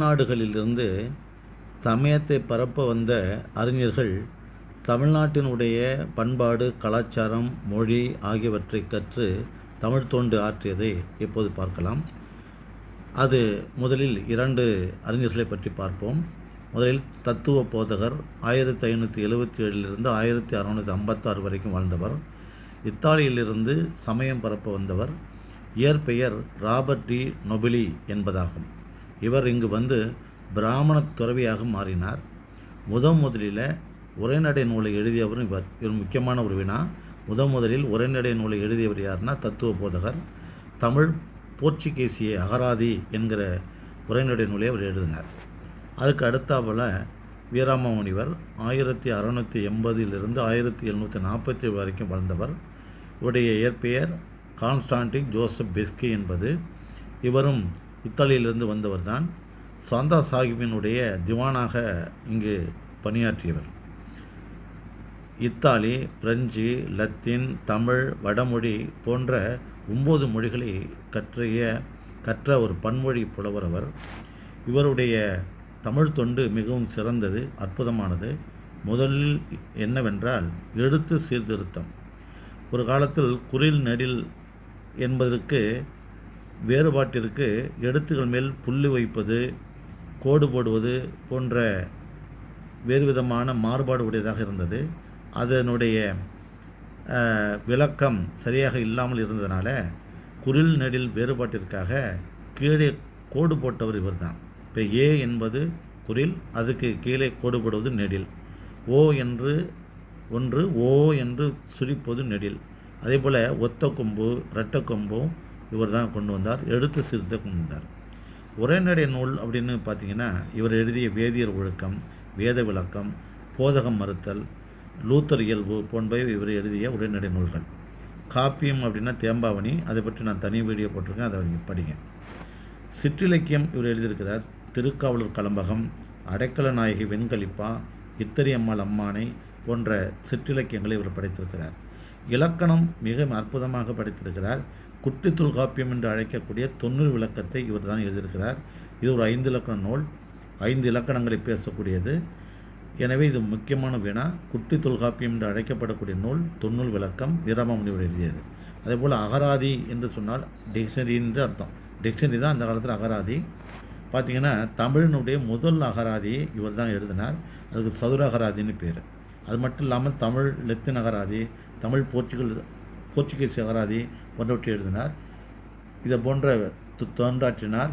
அயல்நாடுகளிலிருந்து சமயத்தை பரப்ப வந்த அறிஞர்கள் தமிழ்நாட்டினுடைய பண்பாடு கலாச்சாரம் மொழி ஆகியவற்றை கற்று தமிழ் தொண்டு ஆற்றியதை இப்போது பார்க்கலாம். அது முதலில் இரண்டு அறிஞர்களை பற்றி பார்ப்போம். முதலில் தத்துவ போதகர் ஆயிரத்தி ஐநூற்றி எழுபத்தி ஏழிலிருந்து ஆயிரத்தி அறநூற்றி ஐம்பத்தாறு வரைக்கும் வாழ்ந்தவர். இத்தாலியிலிருந்து சமயம் பரப்ப வந்தவர். இயற்பெயர் ராபர்ட் டி நொபிலி என்பதாகும். இவர் இங்கு வந்து பிராமண துறவியாக மாறினார். முத முதலில் உரைநடை நூலை எழுதியவரும் இவர். இவர் முக்கியமான ஒரு வினா. முத முதலில் உரைநடை நூலை எழுதியவர் யாருன்னா தத்துவ போதகர் தமிழ் போர்ச்சுகீசிய அகராதி என்கிற உரைநடை நூலை அவர் எழுதினார். அதுக்கு அடுத்தாப்பில் வீராம முனிவர் ஆயிரத்தி அறநூற்றி எண்பதிலிருந்து ஆயிரத்தி எழுநூற்றி நாற்பத்தி வரைக்கும் வாழ்ந்தவர். இவருடைய இயற்பெயர் கான்ஸ்டான்டிக் ஜோசப் பெஸ்கி என்பது. இவரும் இத்தாலியிலிருந்து வந்தவர்தான் சாந்தா சாஹிப்பினுடைய திவானாக இங்கு பணியாற்றியவர். இத்தாலி பிரெஞ்சு லத்தீன் தமிழ் வடமொழி போன்ற ஒம்பது மொழிகளை கற்றிய கற்ற ஒரு பன்மொழி புலவர் அவர். இவருடைய தமிழ் தொண்டு மிகவும் சிறந்தது அற்புதமானது. முதலில் என்னவென்றால் எழுத்து சீர்திருத்தம். ஒரு காலத்தில் குரில் நெடில் என்பதற்கு வேறுபாட்டிற்கு எழுத்துக்கள் மேல் புள்ளி வைப்பது கோடு போடுவது போன்ற வேறு விதமான மாறுபாடு உடையதாக இருந்தது. அதனுடைய விளக்கம் சரியாக இல்லாமல் இருந்ததுனால குரில் நெடில் வேறுபாட்டிற்காக கீழே கோடு போட்டவர் இவர்தான். இப்போ ஏ என்பது குரில் அதுக்கு கீழே கோடு போடுவது நெடில். ஓ என்று ஒன்று ஓ என்று சுரிப்பது நெடில். அதே போல் ஒத்த கொம்பு இரட்டை கொம்பும் இவர் தான் கொண்டு வந்தார். எழுத்து சிறுத்தை கொண்டு வந்தார் உரைநடை நூல் அப்படின்னு பார்த்தீங்கன்னா இவர் எழுதிய வேதியர் ஒழுக்கம் வேத விளக்கம் போதகம் மறுத்தல் லூத்தர் இயல்பு போன்றவை இவர் எழுதிய உரைநடை நூல்கள். காப்பியம் அப்படின்னா தேம்பாவணி. அதை பற்றி நான் தனி வீடியோ போட்டிருக்கேன். அதை நீங்கள் படிங்க. சிற்றிலக்கியம் இவர் எழுதியிருக்கிறார். திருக்காவலூர் கலம்பகம் அடைக்கல நாயகி வெண்கலிப்பா இத்தரியம்மாள் அம்மானை போன்ற சிற்றிலக்கியங்களை இவர் படைத்திருக்கிறார். இலக்கணம் மிக அற்புதமாக படைத்திருக்கிறார். குட்டி தொல்காப்பியம் என்று அழைக்கக்கூடிய தொண்ணூறு விளக்கத்தை இவர் தான் எழுதியிருக்கிறார். இது ஒரு ஐந்து இலக்கண நூல். ஐந்து இலக்கணங்களை பேசக்கூடியது. எனவே இது முக்கியமான வினா. குட்டி தொல்காப்பியம் என்று அழைக்கப்படக்கூடிய நூல் தொன்னூல் விளக்கம் வீரமாமுனிவர் எழுதியது. அதேபோல் அகராதி என்று சொன்னால் டிக்ஷனரி என்று அர்த்தம். டிக்ஷனரி தான் அந்த காலத்தில் அகராதி. பார்த்திங்கன்னா தமிழினுடைய முதல் அகராதியை இவர் தான் எழுதினார். அதுக்கு சதுர அகராதின்னு பேர். அது மட்டும் இல்லாமல் தமிழ் லெத்தின் அகராதி தமிழ் போர்ச்சுகல் போர்ச்சுகீஸ் அகராதி போன்றவற்றை எழுதினார். இதை போன்ற தோன்றாற்றினார் தொண்டாற்றினார்.